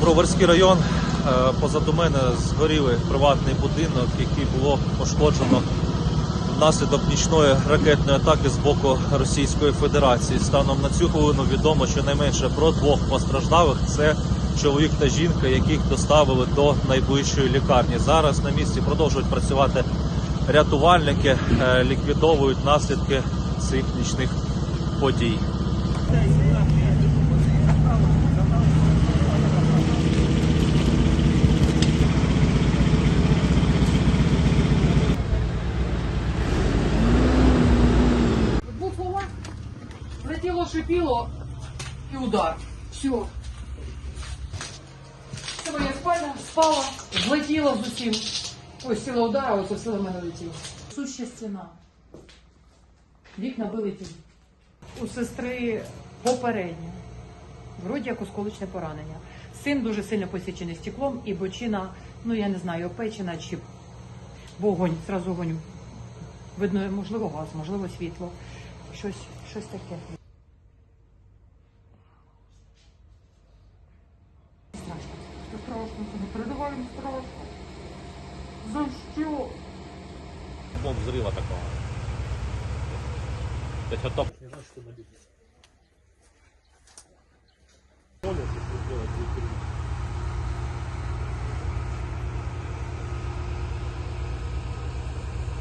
Броварський район. Е, Позаду мене згоріли приватний будинок, який було пошкоджено внаслідок нічної ракетної атаки з боку Російської Федерації. Станом на цю хвилину відомо щонайменше про двох постраждалих. Це чоловік та жінка, яких доставили до найближчої лікарні. Зараз на місці продовжують працювати рятувальники, е, ліквідовують наслідки цих нічних подій. Летіло, шипіло і удар. Все. Це моя спальня, спала, злетіла з усім. Ось сила удара, оце все до мене летіло. Суща стіна. Вікна вилетіли. У сестри попереднє. Вроді як осколочне поранення. Син дуже сильно посічений стеклом і бочина, ну я не знаю, опечена чи вогонь, зразу вогонь. Видно, можливо, газ, можливо, світло. Щось, щось таке. Страшно. Страшно, це не передаваємо страшно. За что? Бомб взрыва такого. То есть вот топ-